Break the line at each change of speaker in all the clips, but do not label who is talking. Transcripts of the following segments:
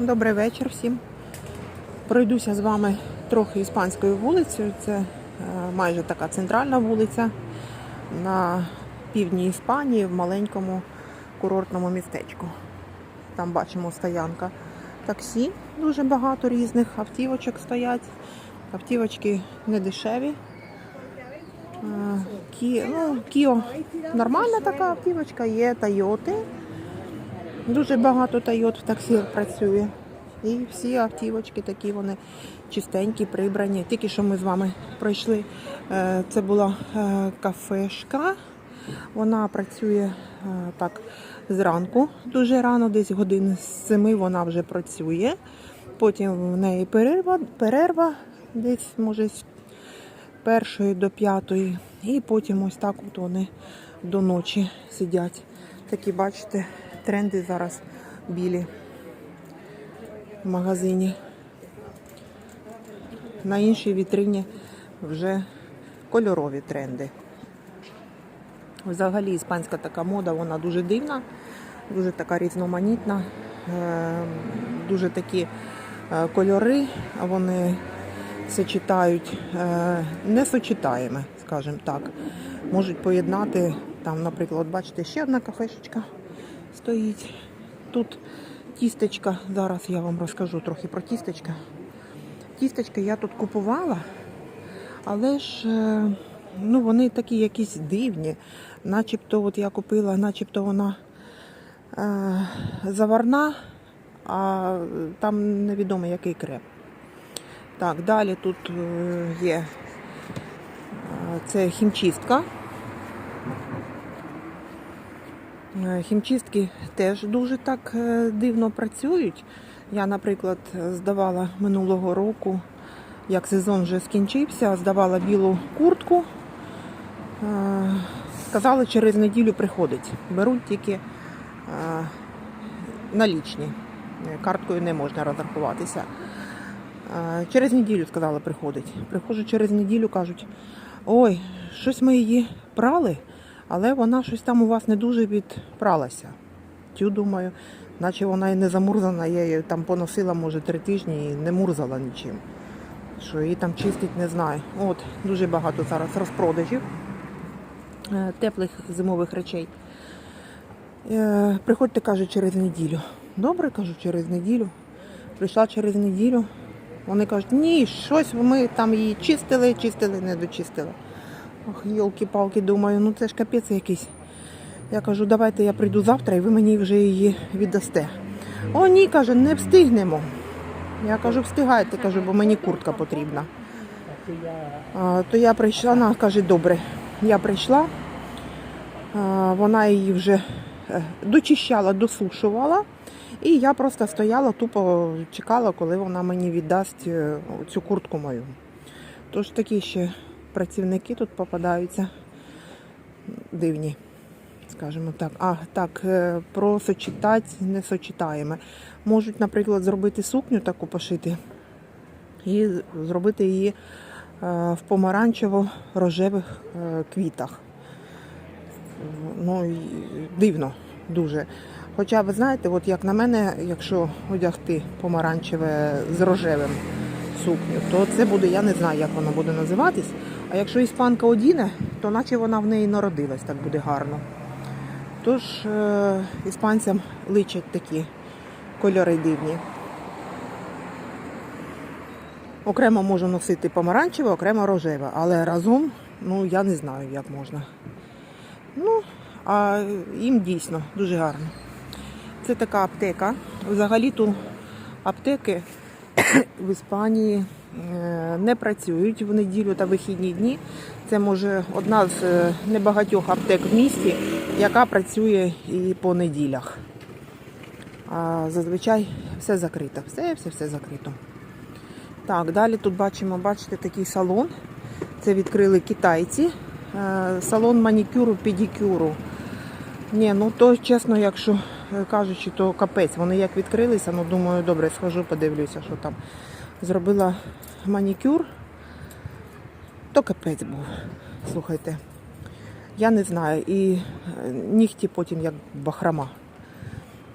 Добрий вечір всім. Пройдуся з вами трохи іспанською вулицею. Це е, майже така центральна вулиця на півдні Іспанії в маленькому курортному містечку. Там бачимо стоянка таксі, дуже багато різних автівочок стоять. Автівочки не дешеві. Е, Кі... Ну, Кіо нормальна така автівочка, є Тойоти. Дуже багато Тойот в таксі працює. І всі автівочки такі вони чистенькі, прибрані. Тільки що ми з вами пройшли. е, Це була е, кафешка. Вона працює е, так зранку, дуже рано, десь годин з семи вона вже працює. Потім в неї перерва, перерва десь, може, з першої до п'ятої. І потім ось так от вони до ночі сидять. Такі, бачите, тренди зараз білі в магазині. На іншій вітрині вже кольорові тренди. Взагалі іспанська така мода, вона дуже дивна, дуже така різноманітна, е, дуже такі е, кольори, вони сочетають е, несочетаємо, скажімо так. Можуть поєднати там, наприклад, бачите, ще одна кафешечка стоїть. Тут тістечка. Зараз я вам розкажу трохи про тістечка. Тістечка я тут купувала, але ж е, ну, вони такі якісь дивні. Начебто от я купила, начебто вона е, заварна, а там невідомо який крем. Так, далі тут е, є е, це хімчистка. Е, Хімчистки теж дуже так е, дивно працюють. Я, наприклад, здавала минулого року, як сезон вже скінчився, здавала білу куртку. Е, Сказали, через неділю приходить. Беруть тільки е, налічні. Е, Карткою не можна розрахуватися. Е, Через неділю сказали, приходить. Приходжу через неділю, кажуть, ой, щось ми її прали, але вона щось там у вас не дуже відпралася. Тю, думаю, наче вона і не замурзана, я її там поносила, може, три тижні і не мурзала нічим. Що її там чистить, не знаю. От, дуже багато зараз розпродажів е, теплих зимових речей. Е, Приходьте, кажуть, через неділю. Добре, кажу, через неділю. Прийшла через неділю. Вони кажуть, ні, щось ми там її чистили, чистили, не дочистили. Ох, йолки-палки, думаю, ну це ж капець якийсь. Я кажу, давайте я прийду завтра і ви мені вже її віддасте. О, ні, каже, не встигнемо. Я кажу, встигайте, кажу, бо мені куртка потрібна. А, то я прийшла, вона каже, добре. Я прийшла, а, вона її вже е, дочищала, досушувала. І я просто стояла, тупо чекала, коли вона мені віддасть е, цю куртку мою. Тож такі ще працівники тут попадаються дивні, скажімо так. А, так, е, про сочетать не сочетаємо. Можуть, наприклад, зробити сукню таку пошити і зробити її е, в помаранчево-рожевих е, квітах. Ну, дивно дуже. Хоча, ви знаєте, от як на мене, якщо одягти помаранчеве з рожевим сукню, то це буде, я не знаю, як воно буде називатись. А якщо іспанка одіне, то наче вона в неї народилась, так буде гарно. Тож е, іспанцям личать такі кольори дивні. Окремо можу носити помаранчеве, окремо рожеве, але разом, ну я не знаю, як можна. Ну, а їм дійсно дуже гарно. Це така аптека. Взагалі то аптеки в Іспанії е, не працюють в неділю та вихідні дні. Це може одна з е, небагатьох аптек в місті, яка працює і по неділях. А зазвичай все закрито. Все, все, все закрито. Так, далі тут бачимо, бачите, такий салон. Це відкрили китайці. Е, Салон манікюру, педикюру. Ні, ну то чесно, якщо кажучи, то капець. Вони як відкрилися, ну думаю, добре, схожу, подивлюся, що там. Зробила манікюр, то капець був. Слухайте. Я не знаю. І е, нігті потім як бахрома.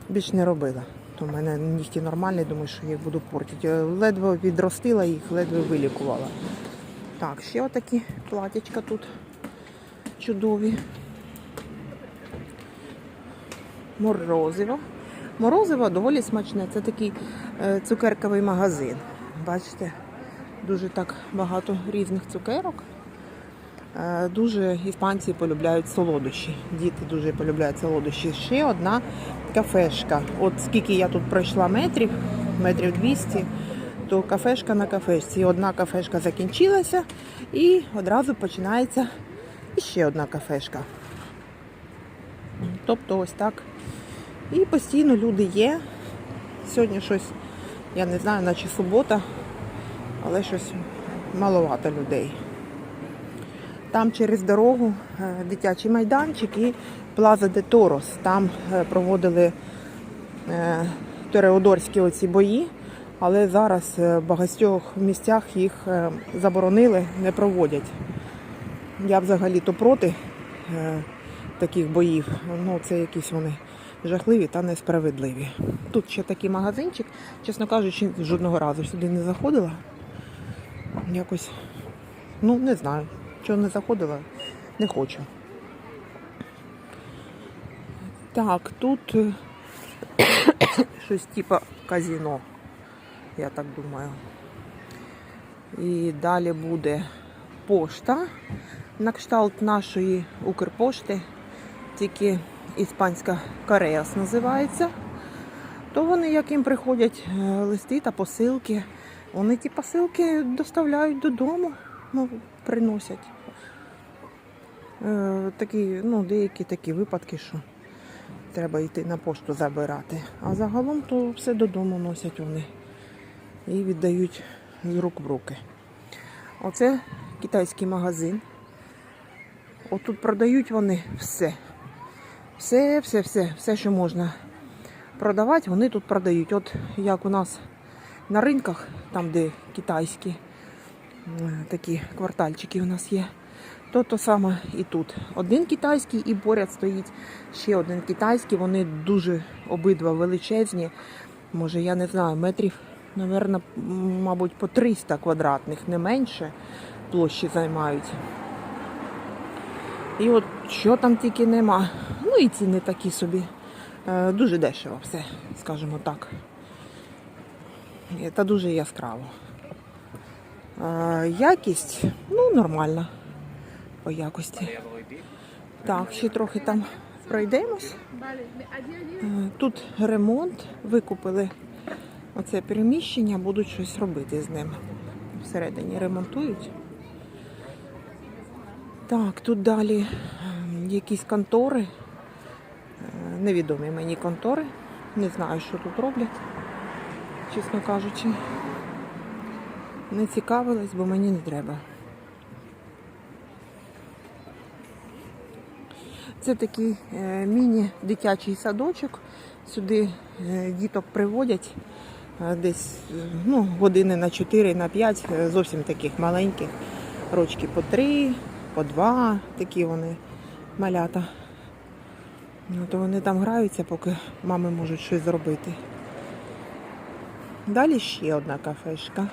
Більш не робила. То в мене нігті нормальні, думаю, що їх буду портити. Ледве відростила їх, ледве вилікувала. Так, ще отакі платячка тут чудові. Морозиво. Морозиво доволі смачне. Це такий е, цукерковий магазин. Бачите, дуже так багато різних цукерок. Е, Дуже іспанці полюбляють солодощі. Діти дуже полюбляють солодощі. Ще одна кафешка. От скільки я тут пройшла метрів, метрів 200, то кафешка на кафешці. Одна кафешка закінчилася і одразу починається ще одна кафешка. Тобто ось так. І постійно люди є. Сьогодні щось, я не знаю, наче субота, але щось маловато людей. Там через дорогу е, дитячий майданчик і Плаза де Торос. Там е, проводили е, тореодорські оці бої, але зараз в багатьох місцях їх заборонили, не проводять. Я взагалі-то проти таких боїв. Ну, це якісь вони жахливі та несправедливі. Тут ще такий магазинчик, чесно кажучи, жодного разу сюди не заходила. Якось, ну, не знаю. Чого не заходила, не хочу. Так, тут щось типа казіно, я так думаю. І далі буде пошта на кшталт нашої Укрпошти, тільки іспанська Кореас називається. То вони, як їм приходять е, листи та посилки, вони ті посилки доставляють додому, ну, приносять. Е, такі, ну, деякі такі випадки, що треба йти на пошту забирати. А загалом то все додому носять вони і віддають з рук в руки. Оце китайський магазин. Отут продають вони все. Все, все, все, все, що можна продавати, вони тут продають. От як у нас на ринках, там, де китайські е, такі квартальчики у нас є, то то саме і тут. Один китайський і поряд стоїть ще один китайський. Вони дуже обидва величезні. Може, я не знаю, метрів, напевно, мабуть, по 300 квадратних, не менше площі займають. І от що там тільки нема. Ну і ціни такі собі. Е, Дуже дешево все, скажімо так. Та дуже яскраво. Е, Якість, ну, нормальна по якості. Так, ще трохи там пройдемось. Е, Тут ремонт, викупили оце переміщення, будуть щось робити з ним. Всередині ремонтують. Так, тут далі ем, якісь контори. Е, Невідомі мені контори. Не знаю, що тут роблять, чесно кажучи. Не цікавилась, бо мені не треба. Це такий е, міні-дитячий садочок. Сюди е, діток приводять десь ну, години на 4, на 5, е, зовсім таких маленьких, рочки по 3, по 2, такі вони малята. Ну, то вони там граються, поки мами можуть щось зробити. Далі ще одна кафешка.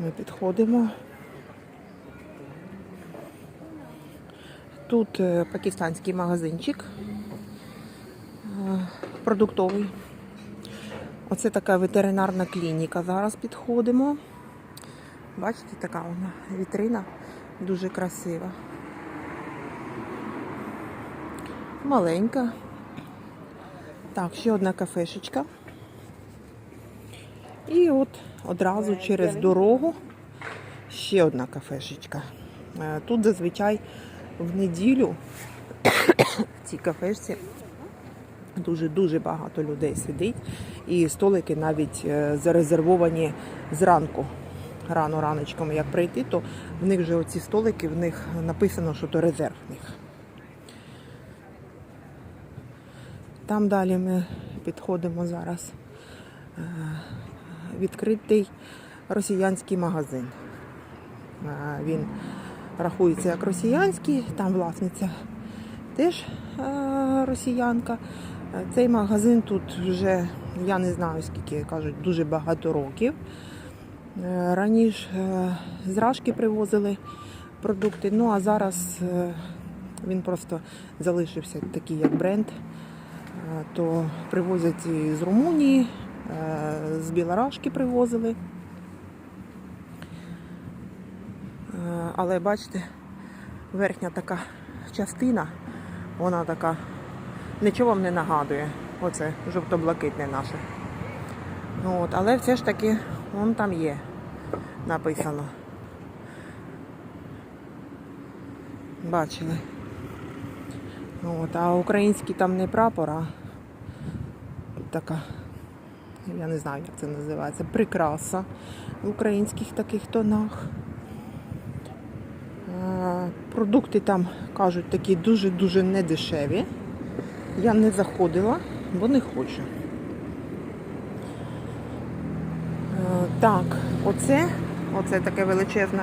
Ми підходимо. Тут е, пакистанський магазинчик е, продуктовий. Оце така ветеринарна клініка. Зараз підходимо. Бачите, така вона вітрина дуже красива. Маленька. Так, ще одна кафешечка. І от одразу через дорогу ще одна кафешечка. Е, Тут зазвичай в неділю в цій кафешці дуже-дуже багато людей сидить. І столики навіть е, зарезервовані зранку. Рано раночком, як прийти, то в них вже оці столики, в них написано, що то резерв в. Там далі ми підходимо зараз. Е, Відкритий росіянський магазин. Е, Він рахується як росіянський, там власниця теж е, росіянка. Цей магазин тут вже, я не знаю скільки кажуть, дуже багато років. Е, Раніше е, з Рашки привозили продукти, ну а зараз е, він просто залишився такий як бренд. То привозять і з Румунії, з Білорашки привозили. Але бачите, верхня така частина, вона така нічого вам не нагадує. Оце жовто-блакитне наше. От, але все ж таки вон там є написано. Бачили. От, а український там не прапор, а така, я не знаю, як це називається, прикраса в українських таких тонах. Продукти там кажуть такі дуже-дуже недешеві. Я не заходила, бо не хочу. Е, Так, оце, оце таке величезне